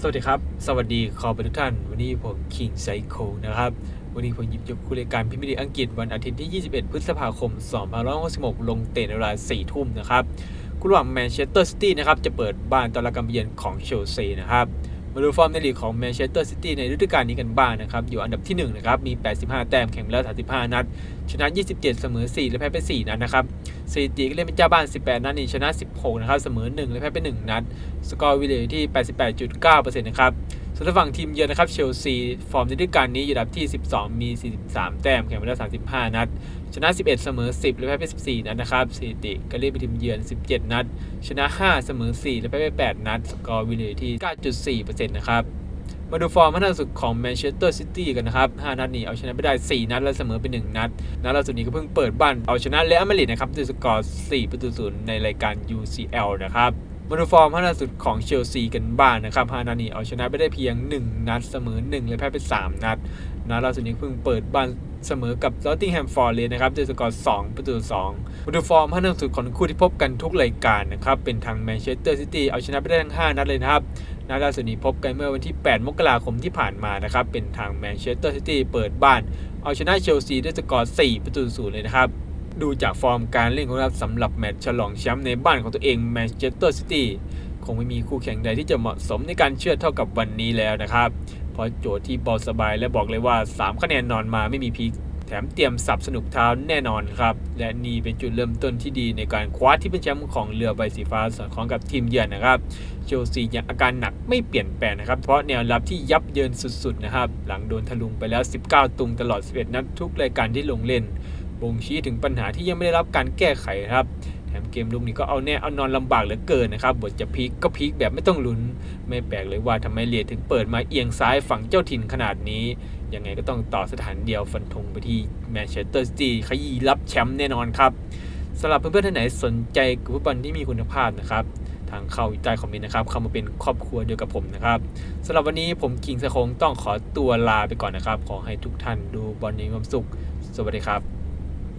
สวัสดีครับ สวัสดีขอบทุกท่าน วันนี้ผมคิงไซโคนะครับ วันนี้ผมหยิบยกคู่รายการพิมพ์ดีอังกฤษวันอาทิตย์ที่ 21 พฤษภาคม 2566 ลงเตะในเวลา 4 ทุ่มนะครับคู่ระหว่างแมนเชสเตอร์ซิตี้นะครับ จะเปิดบ้านต้อนรับการเยือนของเชลซีนะครับ มาดูฟอร์มในลีกของแมนเชสเตอร์ซิตี้ในฤดูกาลนี้กันบ้างนะครับ อยู่อันดับที่1นะครับ มี 85 แต้มแข่งแล้ว 35 นัด ชนะ 27 เสมอ 4 และแพ้ไป 4 นัดนะครับสถิติก็เล่นเป็นเจ้าบ้าน 18 นัดนี่ชนะ 16 นะครับ เสมอ 1 และแพ้ไป 1 นัด สกอร์วิลเลยที่ 88.9%นะครับ ส่วนฝั่งทีมเยือนนะครับเชลซีฟอร์มในฤดูกาลนี้อยู่อันดับที่ 12 มี 43 แต้มแข่งไปแล้ว35 นัด ชนะ 11 เสมอ 10 และแพ้ไป14 นัดนะครับสถิติก็เล่นเป็นทีมเยือน 17 นัด ชนะ 5 เสมอ 4 และแพ้ไป8นัด สกอร์วิลเลที่ 9.4%นะครับมาดูฟอร์มล่าสุดของแมนเชสเตอร์ซิตี้กันนะครับ 5 นัดนี้เอาชนะไปได้ 4 นัดและเสมอไป 1 นัด นัดล่าสุดนี้ก็เพิ่งเปิดบ้านเอาชนะเรอัลมาดริดนะครับด้วยสกอร์ 4 ประตูศูนย์ในรายการ UCL นะครับ มาดูฟอร์มล่าสุดของเชลซีกันบ้างนะครับ5นัดนี้เอาชนะไปได้เพียง 1 นัดเสมอ 1 และแพ้ไป 3 นัดนัดล่าสุดนี้เพิ่งเปิดบ้านเสมอกับลอตติงแฮมฟอร์เรสนะครับด้วยสกอร์2ประตู2มาดูฟอร์มล่าสุดของคู่ที่พบกันทุกรายการนะครับ เป็นทางแมนเชสเตอร์ซิตี้เอาชนะไปได้ทั้ง 5 นัดเลยนะครับ นัดล่าสุดนี้พบกันเมื่อวันที่ 8 มกราคมที่ผ่านมานะครับ เป็นทางแมนเชสเตอร์ซิตี้เปิดบ้าน เอาชนะเชลซีด้วยสกอร์4ประตูศูนย์เลยนะครับ ดูจากฟอร์มการเล่นของเราสำหรับแมตช์ฉลองแชมป์ในบ้านของตัวเองแมนเชสเตอร์ซิตี้คงไม่มีคู่แข่งใดที่จะเหมาะสมในการเชื่อเท่ากับวันนี้แล้วนะครับ เพราะโจทย์ที่บอลสบายและบอกเลยว่า 3 คะแนนนอนมาไม่มีพลิกแถมเตรียมสับสนุกเท้าแน่นอนครับ และนี่เป็นจุดเริ่มต้นที่ดีในการคว้าที่เป็นแชมป์ของเรือใบสีฟ้าสอดคล้องกับทีมเยือนนะครับเชลซียังอาการหนักไม่เปลี่ยนแปลงนะครับ เพราะแนวรับที่ยับเยินสุดๆนะครับ หลังโดนทะลุงไปแล้ว 19 ตุงตลอด 11 นัดทุกรายการที่ลงเล่น บ่งชี้ถึงปัญหาที่ยังไม่ได้รับการแก้ไขครับแถมเกมลุกนี้ก็เอาแน่เอานอนลำบากเหลือเกินนะครับบทจะพีกก็พีกแบบไม่ต้องลุ้น ไม่แปลกเลยว่าทำไมเลียถึงเปิดมาเอียงซ้ายฝั่งเจ้าถิ่นขนาดนี้ ยังไงก็ต้องต่อสถานเดียวฟันธงไปที่แมนเชสเตอร์ซิตี้ขยี้รับแชมป์แน่นอนครับสำหรับเพื่อนๆท่านไหนสนใจกับฟุตบอลที่มีคุณภาพนะครับทางเข้าใต้คอมเมนต์นะครับ เข้ามาเป็นครอบครัวเดียวกับผมนะครับสำหรับวันนี้ผมกิงสะคงต้องขอตัวลาไปก่อนนะครับ ขอให้ทุกท่านดูบอลในความสุข สวัสดีครับ